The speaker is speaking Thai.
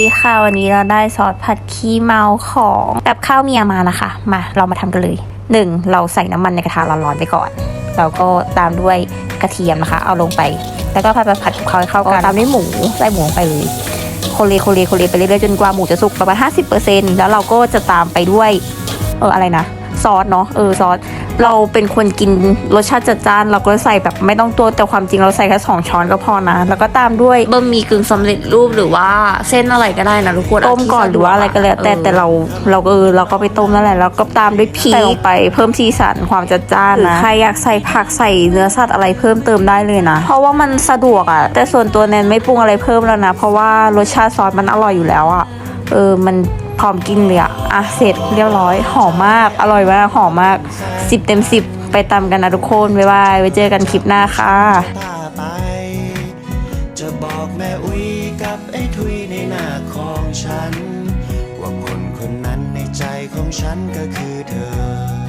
ดีค่ะวันนี้เราได้ซอสผัดขี้เมาของกับข้าวเมียมานะคะ มาเรามาทำกันเลยหนึ่งเราใส่น้ำมันในกระทะร้อนๆไปก่อน แล้วก็ตามด้วยกระเทียมนะคะ เอาลงไป แล้วก็ผัดผัดผัดเขาให้เข้ากันตามด้วยหมูใส่หมูลงไปเลยโคเลโคเลโคเลไปเรื่อยๆจนกว่าหมูจะสุกประมาณ 50%แล้วเราก็จะตามไปด้วยเอออะไรนะซอสเนาะเออซอส เราเป็นคนกินรสชาติจัดจ้านเราก็ใส่แบบไม่ต้องตัวแต่ความจริงเราใส่แค่สองช้อนก็พอนะ แล้วก็ตามด้วยบะหมี่กึ่งสำเร็จรูปหรือว่าเส้นอะไรก็ได้นะทุกคนต้มก่อนหรือว่าอะไรก็แล้วแต่แต่เราเราก็เออเราก็ไปต้มนั่นแหละแล้วก็ตามด้วยพริกใส่ลงไปเพิ่มสีสันความจัดจ้านนะใครอยากใส่ผักใส่เนื้อสัตว์อะไรเพิ่มเติมได้เลยนะ เพราะว่ามันสะดวกอะแต่ส่วนตัวแนนไม่ปรุงอะไรเพิ่มแล้วนะ เพราะว่ารสชาติซอสมันอร่อยอยู่แล้วอะเออมัน พร้อมกินเลยอะอะเสร็จเรียบร้อยหอมมาก อร่อยมากหอมมาก 10 เต็ม 10 ไปตามกันนะทุกคน บ๊ายบาย ไว้เจอกันคลิปหน้าค่ะจะบอกแม่อุ้ยกับไอ้ทุยในหน้าของฉัน ว่าคนคนนั้นในใจของฉันก็คือเธอ